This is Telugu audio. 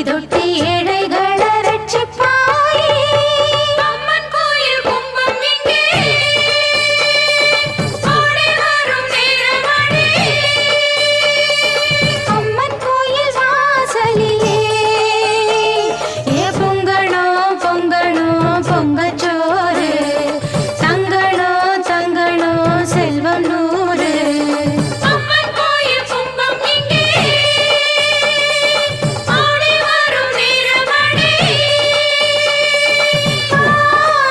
ఇదొట్టి